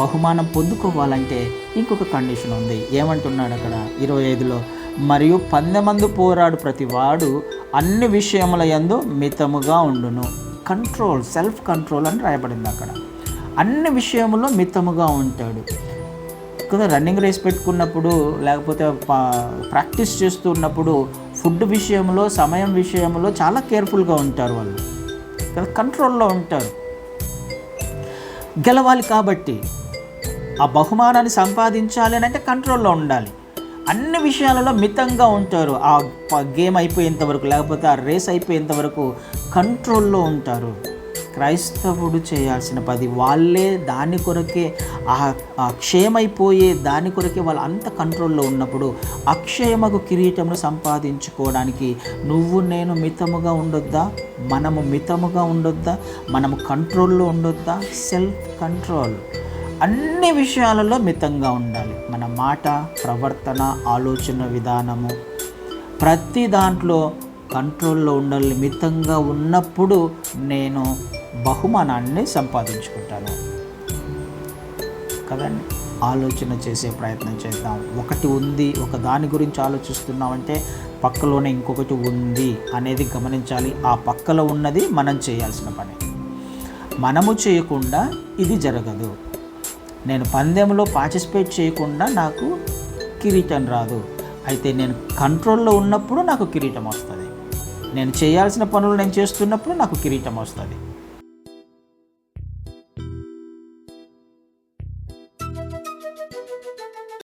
బహుమానం పొందుకోవాలంటే ఇంకొక కండిషన్ ఉంది. ఏమంటున్నాడు అక్కడ? ఇరవై ఐదులో మరియు పందెమందు పోరాడు ప్రతివాడు అన్ని విషయముల యందు మితముగా ఉండును. కంట్రోల్ సెల్ఫ్ కంట్రోల్ అని రాయబడింది అక్కడ. అన్ని విషయంలో మితముగా ఉంటాడు. కదా రన్నింగ్ రేస్ పెట్టుకున్నప్పుడు లేకపోతే ప్రాక్టీస్ చేస్తున్నప్పుడు ఫుడ్ విషయంలో సమయం విషయంలో చాలా కేర్ఫుల్గా ఉంటారు వాళ్ళు. కదా కంట్రోల్లో ఉంటారు. గెలవాలి కాబట్టి ఆ బహుమానాన్ని సంపాదించాలి అని అంటే కంట్రోల్లో ఉండాలి. అన్ని విషయాలలో మితంగా ఉంటారు. ఆ గేమ్ అయిపోయేంత వరకు లేకపోతే ఆ రేస్ అయిపోయేంత వరకు కంట్రోల్లో ఉంటారు. క్రైస్తవుడు చేయాల్సిన పది వాళ్ళే దాని కొరకే ఆ ఆ క్షయమైపోయే దాని కొరకే వాళ్ళు అంత కంట్రోల్లో ఉన్నప్పుడు అక్షయమకు కిరీటమును సంపాదించుకోవడానికి నువ్వు నేను మితముగా ఉండొద్దా? మనము మితముగా ఉండొద్దా? మనము కంట్రోల్లో ఉండొద్దా? Self control. అన్ని విషయాలలో మితంగా ఉండాలి. మన మాట ప్రవర్తన ఆలోచన విధానము ప్రతి దాంట్లో కంట్రోల్లో ఉండాలి. మితంగా ఉన్నప్పుడు నేను బహుమానాన్ని సంపాదించుకుంటాను. కదండి? ఆలోచన చేసే ప్రయత్నం చేద్దాం. ఒకటి ఉంది ఒక దాని గురించి ఆలోచిస్తున్నామంటే పక్కలోనే ఇంకొకటి ఉంది అనేది గమనించాలి. ఆ పక్కలో ఉన్నది మనం చేయాల్సిన పని. మనము చేయకుండా ఇది జరగదు. నేను పందెంలో పార్టిసిపేట్ చేయకుండా నాకు కిరీటం రాదు. అయితే నేను కంట్రోల్లో ఉన్నప్పుడు నాకు కిరీటం వస్తుంది. నేను చేయాల్సిన పనులు నేను చేస్తున్నప్పుడు నాకు కిరీటం వస్తుంది.